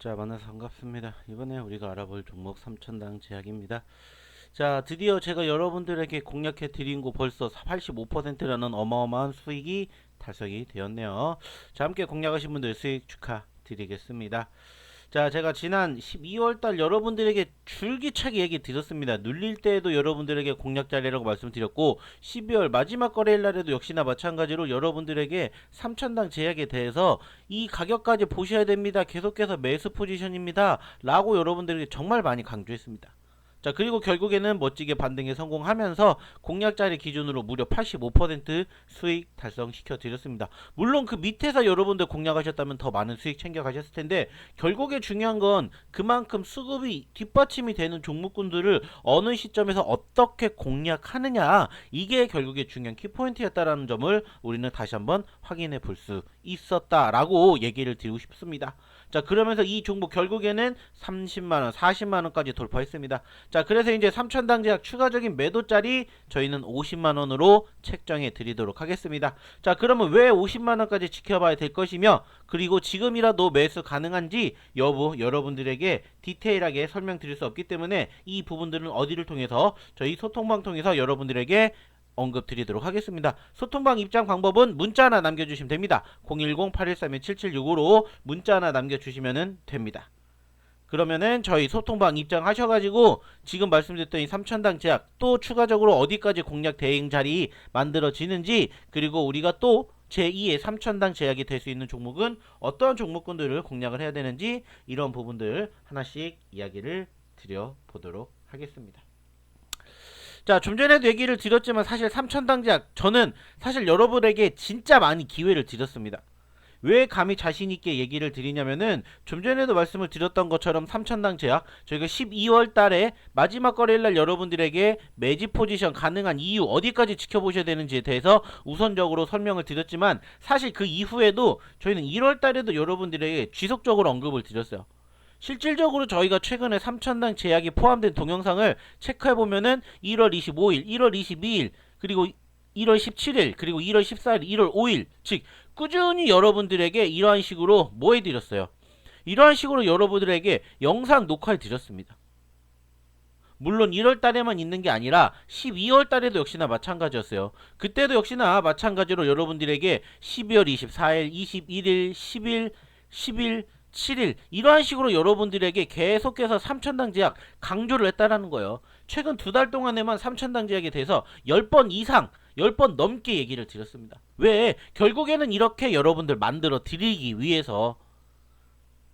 자, 만나서 반갑습니다. 이번에 우리가 알아볼 종목 3천당 제약입니다. 자, 드디어 제가 여러분들에게 공략해 드린 거 벌써 85%라는 어마어마한 수익이 달성이 되었네요. 자, 함께 공략하신 분들 수익 축하드리겠습니다. 자, 제가 지난 12월 달 여러분들에게 줄기차게 얘기 드렸습니다. 눌릴 때에도 여러분들에게 공략 자리라고 말씀드렸고 12월 마지막 거래일 날에도 역시나 마찬가지로 여러분들에게 3천당 제약에 대해서 이 가격까지 보셔야 됩니다. 계속해서 매수 포지션입니다. 라고 여러분들에게 정말 많이 강조했습니다. 자, 그리고 결국에는 멋지게 반등에 성공하면서 공략자리 기준으로 무려 85% 수익 달성시켜 드렸습니다. 물론 그 밑에서 여러분들 공략하셨다면 더 많은 수익 챙겨 가셨을 텐데 결국에 중요한 건 그만큼 수급이 뒷받침이 되는 종목군들을 어느 시점에서 어떻게 공략하느냐 이게 결국에 중요한 키포인트였다라는 점을 우리는 다시 한번 확인해 볼 수 있었다라고 얘기를 드리고 싶습니다. 자 그러면서 이 종목 결국에는 30만원 40만원까지 돌파했습니다. 자 그래서 이제 3천당 제약 추가적인 매도짜리 저희는 50만원으로 책정해 드리도록 하겠습니다. 자 그러면 왜 50만원까지 지켜봐야 될 것이며 그리고 지금이라도 매수 가능한지 여부 여러분들에게 디테일하게 설명드릴 수 없기 때문에 이 부분들은 어디를 통해서 저희 소통방 통해서 여러분들에게 언급 드리도록 하겠습니다. 소통방 입장 방법은 문자 하나 남겨주시면 됩니다. 010-813-7765로 문자 하나 남겨주시면 됩니다. 그러면은 저희 소통방 입장하셔가지고 지금 말씀드렸던 이 3천당 제약 또 추가적으로 어디까지 공략 대행 자리 만들어지는지 그리고 우리가 또 제2의 3천당 제약이 될 수 있는 종목은 어떠한 종목군들을 공략을 해야 되는지 이런 부분들 하나씩 이야기를 드려보도록 하겠습니다. 자, 좀 전에도 얘기를 드렸지만 사실 3천당 제약 저는 사실 여러분에게 진짜 많이 기회를 드렸습니다. 왜 감히 자신 있게 얘기를 드리냐면은 좀 전에도 말씀을 드렸던 것처럼 3천당 제약 저희가 12월 달에 마지막 거래일 날 여러분들에게 매집 포지션 가능한 이유 어디까지 지켜보셔야 되는지에 대해서 우선적으로 설명을 드렸지만 사실 그 이후에도 저희는 1월 달에도 여러분들에게 지속적으로 언급을 드렸어요. 실질적으로 저희가 최근에 3천당 제약이 포함된 동영상을 체크해 보면은 1월 25일, 1월 22일, 그리고 1월 17일, 그리고 1월 14일, 1월 5일, 즉 꾸준히 여러분들에게 이러한 식으로 뭐 해드렸어요? 이러한 식으로 여러분들에게 영상 녹화해 드렸습니다. 물론 1월 달에만 있는 게 아니라 12월 달에도 역시나 마찬가지였어요. 그때도 역시나 마찬가지로 여러분들에게 12월 24일, 21일, 10일, 10일, 7일 이러한 식으로 여러분들에게 계속해서 3천당 제약 강조를 했다라는 거예요. 최근 두 달 동안에만 3천당 제약에 대해서 10번 이상 10번 넘게 얘기를 드렸습니다. 왜? 결국에는 이렇게 여러분들 만들어 드리기 위해서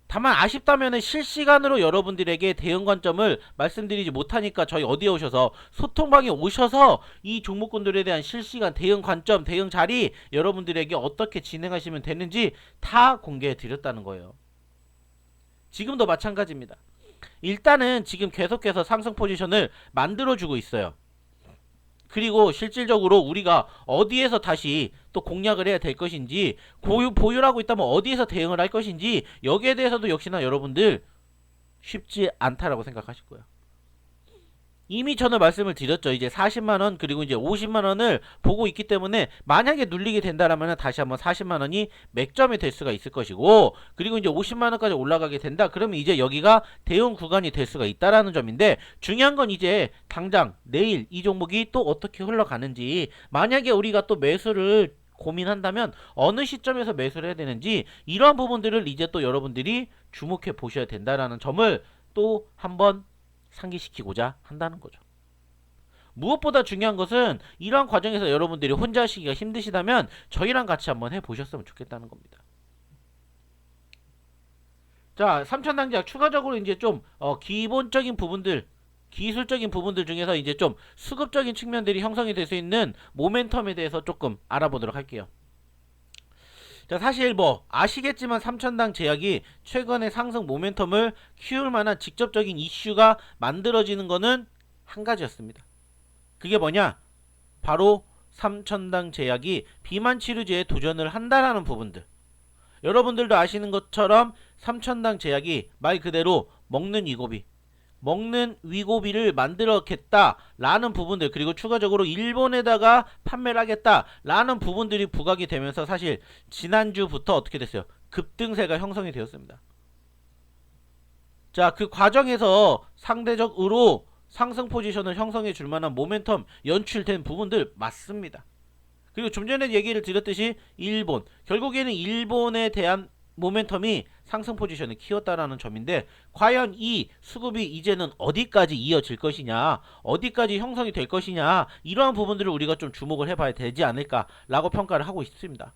다만 아쉽다면 실시간으로 여러분들에게 대응 관점을 말씀드리지 못하니까 저희 어디에 오셔서 소통방에 오셔서 이 종목군들에 대한 실시간 대응 관점, 대응 자리 여러분들에게 어떻게 진행하시면 되는지 다 공개해 드렸다는 거예요. 지금도 마찬가지입니다. 일단은 지금 계속해서 상승 포지션을 만들어주고 있어요. 그리고 실질적으로 우리가 어디에서 다시 또 공략을 해야 될 것인지 고유 보유하고 있다면 어디에서 대응을 할 것인지 여기에 대해서도 역시나 여러분들 쉽지 않다라고 생각하실 거예요. 이미 저는 말씀을 드렸죠. 이제 40만 원 그리고 이제 50만 원을 보고 있기 때문에 만약에 눌리게 된다라면 다시 한번 40만 원이 맥점이 될 수가 있을 것이고 그리고 이제 50만 원까지 올라가게 된다. 그러면 이제 여기가 대응 구간이 될 수가 있다라는 점인데 중요한 건 이제 당장 내일 이 종목이 또 어떻게 흘러가는지 만약에 우리가 또 매수를 고민한다면 어느 시점에서 매수를 해야 되는지 이러한 부분들을 이제 또 여러분들이 주목해 보셔야 된다라는 점을 또 한번 상기시키고자 한다는 거죠. 무엇보다 중요한 것은 이러한 과정에서 여러분들이 혼자 하시기가 힘드시다면 저희랑 같이 한번 해보셨으면 좋겠다는 겁니다. 자, 3천당제약 추가적으로 이제 좀 어, 기본적인 부분들 기술적인 부분들 중에서 이제 좀 수급적인 측면들이 형성이 될 수 있는 모멘텀에 대해서 조금 알아보도록 할게요. 자, 사실 뭐 아시겠지만 3천당 제약이 최근의 상승 모멘텀을 키울 만한 직접적인 이슈가 만들어지는 거는 한 가지였습니다. 그게 뭐냐? 바로 3천당 제약이 비만 치료제에 도전을 한다라는 부분들. 여러분들도 아시는 것처럼 3천당 제약이 말 그대로 먹는 위고비 먹는 위고비를 만들었겠다라는 부분들 그리고 추가적으로 일본에다가 판매를 하겠다라는 부분들이 부각이 되면서 사실 지난주부터 어떻게 됐어요? 급등세가 형성이 되었습니다. 자, 그 과정에서 상대적으로 상승 포지션을 형성해 줄 만한 모멘텀 연출된 부분들 맞습니다. 그리고 좀 전에 얘기를 드렸듯이 일본 결국에는 일본에 대한 모멘텀이 상승 포지션을 키웠다라는 점인데 과연 이 수급이 이제는 어디까지 이어질 것이냐 어디까지 형성이 될 것이냐 이러한 부분들을 우리가 좀 주목을 해봐야 되지 않을까라고 평가를 하고 있습니다.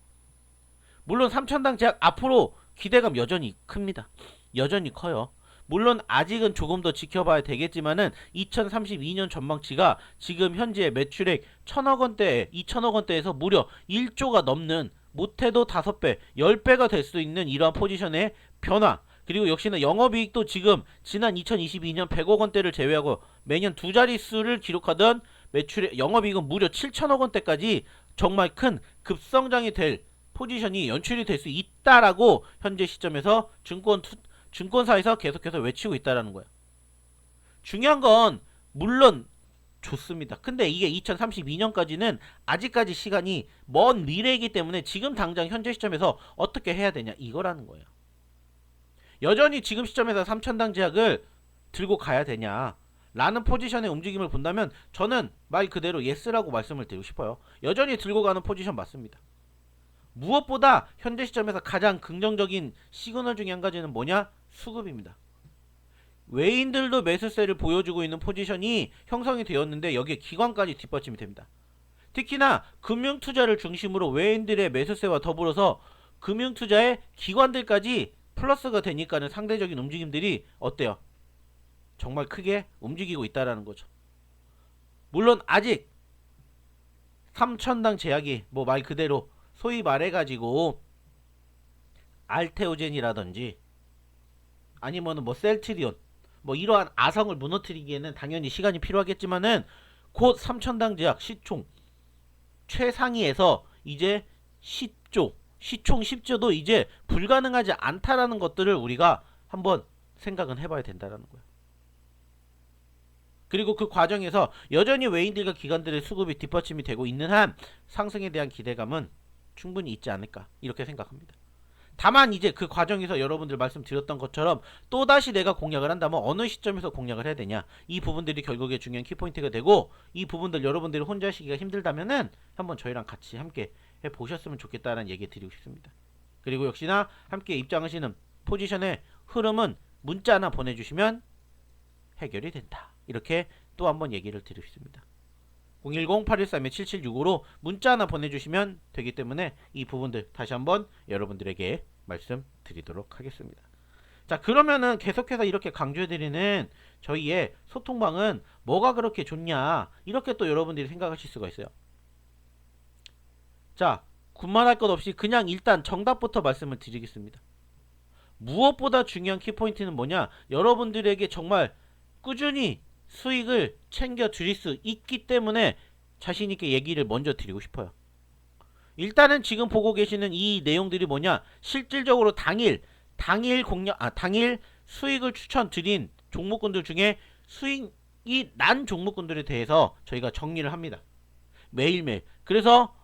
물론 3천당 제약 앞으로 기대감 여전히 큽니다. 여전히 커요. 물론 아직은 조금 더 지켜봐야 되겠지만은 2032년 전망치가 지금 현재 매출액 1000억 원대, 2000억 원대에서 무려 1조가 넘는 못해도 5배, 10배가 될 수 있는 이러한 포지션의 변화. 그리고 역시나 영업이익도 지금 지난 2022년 100억 원대를 제외하고 매년 두 자릿수를 기록하던 매출의 영업이익은 무려 7천억 원대까지 정말 큰 급성장이 될 포지션이 연출이 될 수 있다라고 현재 시점에서 증권 투, 증권사에서 계속해서 외치고 있다라는 거예요. 중요한 건 물론 좋습니다. 근데 이게 2032년까지는 아직까지 시간이 먼 미래이기 때문에 지금 당장 현재 시점에서 어떻게 해야 되냐 이거라는 거예요. 여전히 지금 시점에서 3천당 제약을 들고 가야 되냐 라는 포지션의 움직임을 본다면 저는 말 그대로 예스라고 말씀을 드리고 싶어요. 여전히 들고 가는 포지션 맞습니다. 무엇보다 현재 시점에서 가장 긍정적인 시그널 중에 한 가지는 뭐냐? 수급입니다. 외인들도 매수세를 보여주고 있는 포지션이 형성이 되었는데 여기에 기관까지 뒷받침이 됩니다. 특히나 금융 투자를 중심으로 외인들의 매수세와 더불어서 금융 투자의 기관들까지 플러스가 되니까는 상대적인 움직임들이 어때요? 정말 크게 움직이고 있다라는 거죠. 물론 아직 3천당 제약이 뭐 말 그대로 소위 말해가지고 알테오젠이라든지 아니면은 뭐 셀트리온 뭐 이러한 아성을 무너뜨리기에는 당연히 시간이 필요하겠지만은 곧 3천당 제약 시총 최상위에서 이제 10조 시총 10조도 이제 불가능하지 않다라는 것들을 우리가 한번 생각은 해봐야 된다라는 거예요. 그리고 그 과정에서 여전히 외인들과 기관들의 수급이 뒷받침이 되고 있는 한 상승에 대한 기대감은 충분히 있지 않을까 이렇게 생각합니다. 다만 이제 그 과정에서 여러분들 말씀드렸던 것처럼 또다시 내가 공략을 한다면 어느 시점에서 공략을 해야 되냐 이 부분들이 결국에 중요한 키포인트가 되고 이 부분들 여러분들이 혼자 하시기가 힘들다면은 한번 저희랑 같이 함께 해보셨으면 좋겠다는 얘기 드리고 싶습니다. 그리고 역시나 함께 입장하시는 포지션의 흐름은 문자 하나 보내주시면 해결이 된다. 이렇게 또 한번 얘기를 드리고 싶습니다. 010-813-7765로 문자 하나 보내주시면 되기 때문에 이 부분들 다시 한번 여러분들에게 말씀드리도록 하겠습니다. 자 그러면은 계속해서 이렇게 강조해드리는 저희의 소통방은 뭐가 그렇게 좋냐 이렇게 또 여러분들이 생각하실 수가 있어요. 자 군말할 것 없이 그냥 일단 정답부터 말씀을 드리겠습니다. 무엇보다 중요한 키포인트는 뭐냐 여러분들에게 정말 꾸준히 수익을 챙겨 드릴 수 있기 때문에 자신있게 얘기를 먼저 드리고 싶어요. 일단은 지금 보고 계시는 이 내용들이 뭐냐 실질적으로 당일 당일 공략 아 당일 수익을 추천드린 종목군들 중에 수익이 난 종목군들에 대해서 저희가 정리를 합니다. 매일매일. 그래서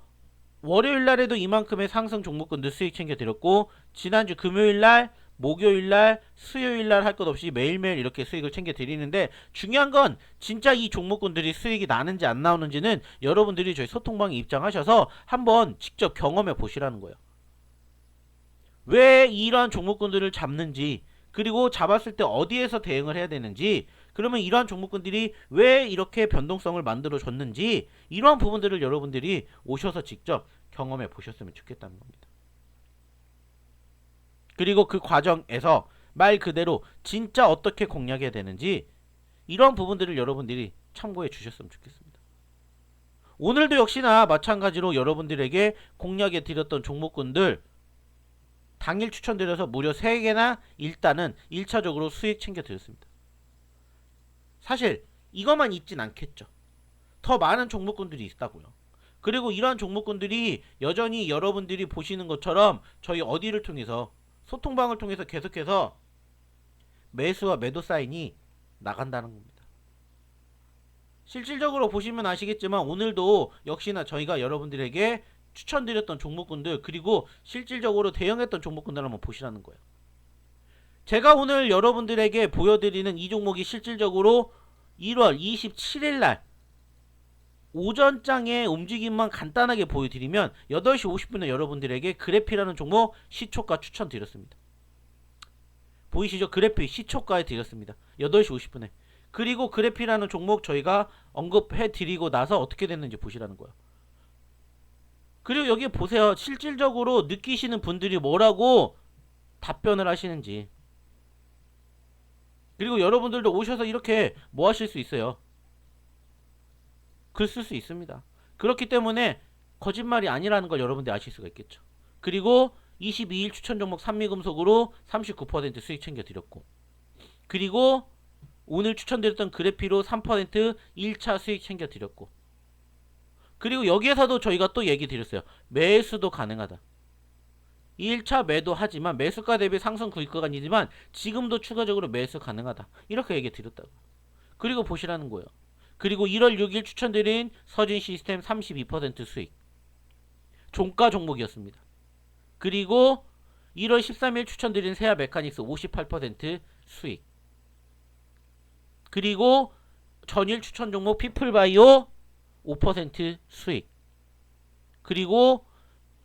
월요일 날에도 이만큼의 상승 종목군들 수익 챙겨 드렸고 지난주 금요일 날 목요일 날, 수요일 날 할 것 없이 매일매일 이렇게 수익을 챙겨 드리는데 중요한 건 진짜 이 종목군들이 수익이 나는지 안 나오는지는 여러분들이 저희 소통방에 입장하셔서 한번 직접 경험해 보시라는 거예요. 왜 이러한 종목군들을 잡는지 그리고 잡았을 때 어디에서 대응을 해야 되는지 그러면 이러한 종목군들이 왜 이렇게 변동성을 만들어 줬는지 이러한 부분들을 여러분들이 오셔서 직접 경험해 보셨으면 좋겠다는 겁니다. 그리고 그 과정에서 말 그대로 진짜 어떻게 공략해야 되는지 이런 부분들을 여러분들이 참고해 주셨으면 좋겠습니다. 오늘도 역시나 마찬가지로 여러분들에게 공략해 드렸던 종목군들 당일 추천드려서 무려 3개나 일단은 1차적으로 수익 챙겨 드렸습니다. 사실 이것만 있진 않겠죠. 더 많은 종목군들이 있다고요. 그리고 이러한 종목군들이 여전히 여러분들이 보시는 것처럼 저희 어디를 통해서 소통방을 통해서 계속해서 매수와 매도 사인이 나간다는 겁니다. 실질적으로 보시면 아시겠지만 오늘도 역시나 저희가 여러분들에게 추천드렸던 종목군들 그리고 실질적으로 대응했던 종목군들 한번 보시라는 거예요. 제가 오늘 여러분들에게 보여드리는 이 종목이 실질적으로 1월 27일 날 오전장의 움직임만 간단하게 보여드리면 8시 50분에 여러분들에게 그래피라는 종목 시초가 추천드렸습니다. 보이시죠? 그래피 시초가에 드렸습니다. 8시 50분에. 그리고 그래피라는 종목 저희가 언급해 드리고 나서 어떻게 됐는지 보시라는 거예요. 그리고 여기 보세요. 실질적으로 느끼시는 분들이 뭐라고 답변을 하시는지. 그리고 여러분들도 오셔서 이렇게 뭐 하실 수 있어요. 글 쓸 수 있습니다. 그렇기 때문에 거짓말이 아니라는 걸 여러분들이 아실 수가 있겠죠. 그리고 22일 추천 종목 산미금속으로 39% 수익 챙겨드렸고 그리고 오늘 추천드렸던 그래피로 3% 1차 수익 챙겨드렸고 그리고 여기에서도 저희가 또 얘기 드렸어요. 매수도 가능하다. 1차 매도 하지만 매수가 대비 상승 구입가간이지만 지금도 추가적으로 매수 가능하다. 이렇게 얘기 드렸다고. 그리고 보시라는 거예요. 그리고 1월 6일 추천드린 서진 시스템 32% 수익. 종가 종목이었습니다. 그리고 1월 13일 추천드린 세아 메카닉스 58% 수익. 그리고 전일 추천 종목 피플바이오 5% 수익. 그리고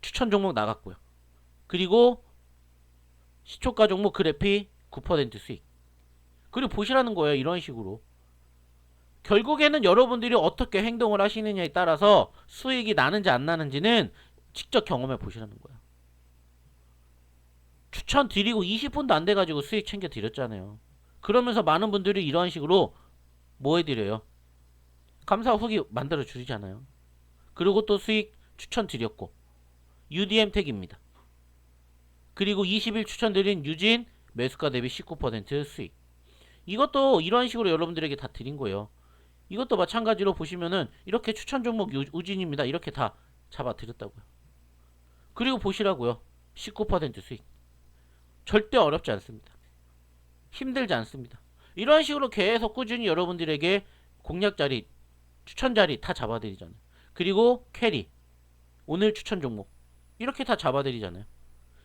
추천 종목 나갔고요. 그리고 시초가 종목 그래피 9% 수익. 그리고 보시라는 거예요. 이런 식으로. 결국에는 여러분들이 어떻게 행동을 하시느냐에 따라서 수익이 나는지 안 나는지는 직접 경험해 보시라는 거예요. 추천 드리고 20분도 안 돼가지고 수익 챙겨 드렸잖아요. 그러면서 많은 분들이 이러한 식으로 뭐 해드려요? 감사 후기 만들어 주시잖아요. 그리고 또 수익 추천 드렸고 UDM 택입니다. 그리고 20일 추천드린 유진 매수가 대비 19% 수익. 이것도 이런 식으로 여러분들에게 다 드린 거예요. 이것도 마찬가지로 보시면은 이렇게 추천 종목 유- 우진입니다. 이렇게 다 잡아 드렸다고요. 그리고 보시라고요. 19% 수익. 절대 어렵지 않습니다. 힘들지 않습니다. 이런 식으로 계속 꾸준히 여러분들에게 공략 자리, 추천 자리 다 잡아드리잖아요. 그리고 캐리, 오늘 추천 종목 이렇게 다 잡아드리잖아요.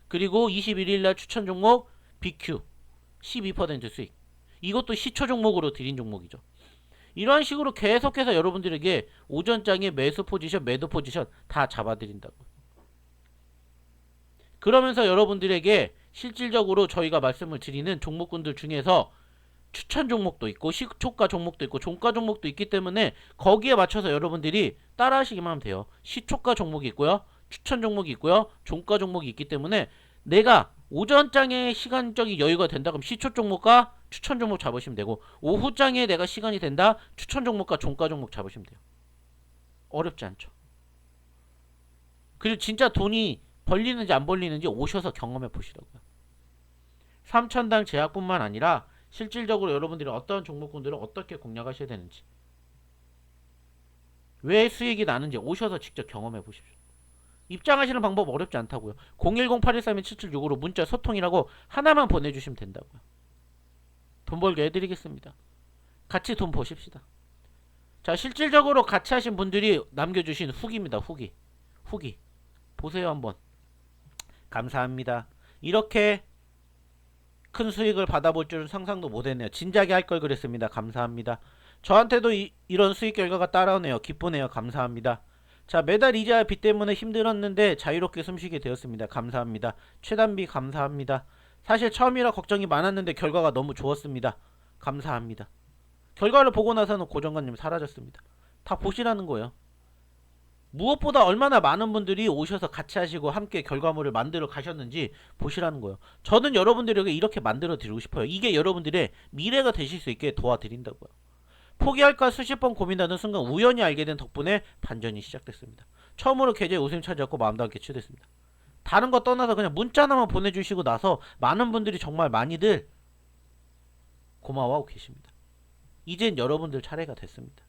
그리고 21일 날 추천 종목 BQ 12% 수익. 이것도 시초 종목으로 드린 종목이죠. 이러한 식으로 계속해서 여러분들에게 오전장의 매수 포지션, 매도 포지션 다 잡아드린다고. 그러면서 여러분들에게 실질적으로 저희가 말씀을 드리는 종목군들 중에서 추천 종목도 있고 시초가 종목도 있고 종가 종목도 있기 때문에 거기에 맞춰서 여러분들이 따라 하시기만 하면 돼요. 시초가 종목이 있고요. 추천 종목이 있고요. 종가 종목이 있기 때문에 내가 오전장에 시간적인 여유가 된다 그럼 시초 종목과 추천 종목 잡으시면 되고 오후장에 내가 시간이 된다 추천 종목과 종가 종목 잡으시면 돼요. 어렵지 않죠. 그리고 진짜 돈이 벌리는지 안 벌리는지 오셔서 경험해 보시라고요. 3천당 제약뿐만 아니라 실질적으로 여러분들이 어떤 종목군들을 어떻게 공략하셔야 되는지 왜 수익이 나는지 오셔서 직접 경험해 보십시오. 입장하시는 방법 어렵지 않다고요. 010-813-7765로 문자 소통이라고 하나만 보내주시면 된다고요. 돈 벌게 해드리겠습니다. 같이 돈 버십시다. 자, 실질적으로 같이 하신 분들이 남겨주신 후기입니다. 후기. 후기. 보세요, 한번. 감사합니다. 이렇게 큰 수익을 받아볼 줄은 상상도 못했네요. 진작에 할 걸 그랬습니다. 감사합니다. 저한테도 이, 이런 수익 결과가 따라오네요. 기쁘네요. 감사합니다. 자, 매달 이자와 빚 때문에 힘들었는데 자유롭게 숨쉬게 되었습니다. 감사합니다. 최단비 감사합니다. 사실 처음이라 걱정이 많았는데 결과가 너무 좋았습니다. 감사합니다. 결과를 보고 나서는 고정관님 사라졌습니다. 다 보시라는 거예요. 무엇보다 얼마나 많은 분들이 오셔서 같이 하시고 함께 결과물을 만들어 가셨는지 보시라는 거예요. 저는 여러분들에게 이렇게 만들어 드리고 싶어요. 이게 여러분들의 미래가 되실 수 있게 도와드린다고요. 포기할까 수십 번 고민하는 순간 우연히 알게 된 덕분에 반전이 시작됐습니다. 처음으로 계좌에 웃음 찾았고 마음도 함께 치유됐습니다. 다른 거 떠나서 그냥 문자 하나만 보내주시고 나서 많은 분들이 정말 많이들 고마워하고 계십니다. 이젠 여러분들 차례가 됐습니다.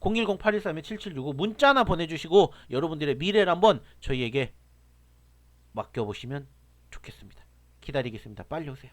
010-813-7765 문자 하나 보내주시고 여러분들의 미래를 한번 저희에게 맡겨보시면 좋겠습니다. 기다리겠습니다. 빨리 오세요.